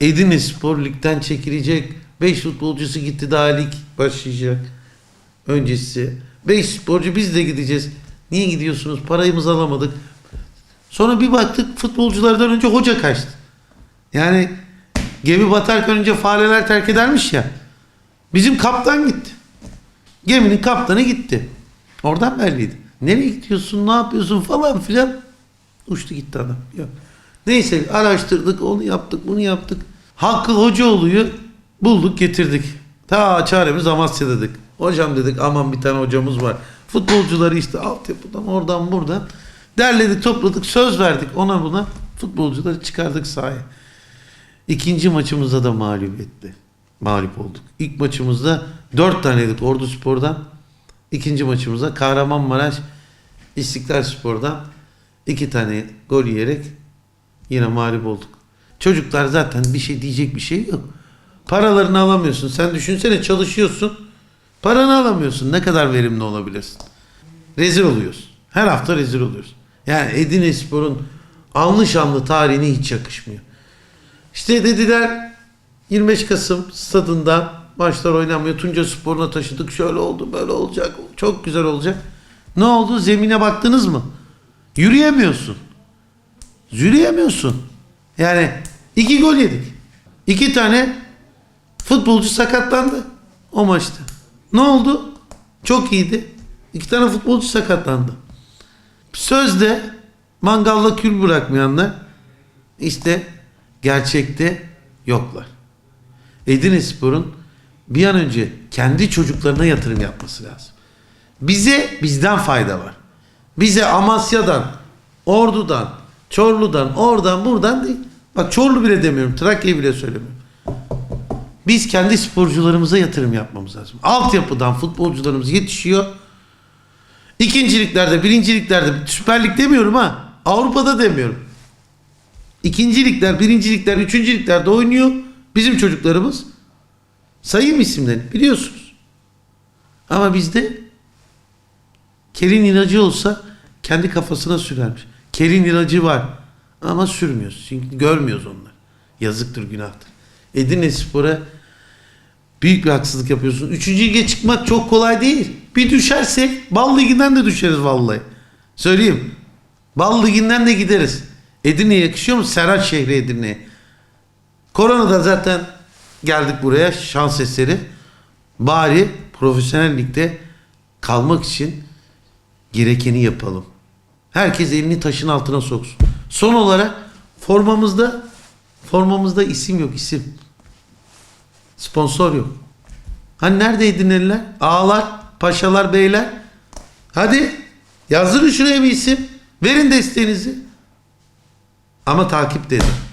Edirne Spor Lig'den çekilecek. 5 futbolcusu gitti daha lig başlayacak. Öncesi. 5 sporcu biz de gideceğiz. Niye gidiyorsunuz? Parayımızı alamadık. Sonra bir baktık futbolculardan önce hoca kaçtı. Yani gemi batarken önce faleler terk edermiş ya. Bizim kaptan gitti. Geminin kaptanı gitti. Oradan belliydi. Nereye gidiyorsun, ne yapıyorsun falan filan. Uçtu gitti adam. Yok. Neyse araştırdık, onu yaptık, bunu yaptık. Hakkı Hocaoğlu'yu bulduk, getirdik. Ta çaremiz Amasya dedik. Hocam dedik aman bir tane hocamız var. Futbolcuları işte altyapıdan oradan buradan derledik topladık söz verdik ona buna futbolcuları çıkardık sahaya. İkinci maçımızda da mağlubiyetti. Mağlup olduk. İlk maçımızda dört taneydik Ordu Spor'dan. İkinci maçımızda Kahramanmaraş İstiklal Spor'dan iki tane gol yiyerek yine mağlup olduk. Çocuklar zaten bir şey diyecek bir şey yok. Paralarını alamıyorsun. Sen düşünsene çalışıyorsun. Paranı alamıyorsun. Ne kadar verimli olabilirsin? Rezil oluyorsun. Her hafta rezil oluyorsun. Yani Edirne Spor'un anlı şanlı tarihine hiç yakışmıyor. İşte dediler 25 Kasım stadında maçlar oynanmıyor. Tunca Spor'una taşıdık. Şöyle oldu, böyle olacak. Çok güzel olacak. Ne oldu? Zemine baktınız mı? Yürüyemiyorsun. Yürüyemiyorsun. Yani iki gol yedik. İki tane futbolcu sakatlandı o maçta. Ne oldu? Çok iyiydi. İki tane futbolcu sakatlandı. Sözde mangalla kül bırakmayanlar işte gerçekte yoklar. Edirne Spor'un bir an önce kendi çocuklarına yatırım yapması lazım. Bize bizden fayda var. Bize Amasya'dan, Ordu'dan, Çorlu'dan, oradan buradan değil. Bak Çorlu bile demiyorum. Trakya'yı bile söylemiyorum. Biz kendi sporcularımıza yatırım yapmamız lazım. Altyapıdan futbolcularımız yetişiyor. İkinciliklerde, birinciliklerde, Süper Lig demiyorum ha. Avrupa'da demiyorum. İkincilikler, birincilikler, üçüncülüklerde oynuyor. Bizim çocuklarımız. Sayayım isimlerini biliyorsunuz. Ama bizde kelin ilacı olsa kendi kafasına sürermiş. Kelin ilacı var ama sürmüyoruz. Çünkü görmüyoruz onları. Yazıktır, günahtır. Edirne Spor'a büyük bir haksızlık yapıyorsun. Üçüncü lige çıkmak çok kolay değil. Bir düşersek Bal Ligi'nden de düşeriz vallahi. Söyleyeyim. Bal Ligi'nden de gideriz. Edirne'ye yakışıyor mu? Serhat şehri Edirne'ye. Koronada zaten geldik buraya şans eseri. Bari profesyonel ligde kalmak için gerekeni yapalım. Herkes elini taşın altına soksun. Son olarak formamızda formamızda isim yok isim. Sponsor yok. Hani nerede Edirneliler? Ağalar, paşalar, beyler. Hadi yazdırın şuraya bir isim. Verin desteğinizi. Ama takip de edin.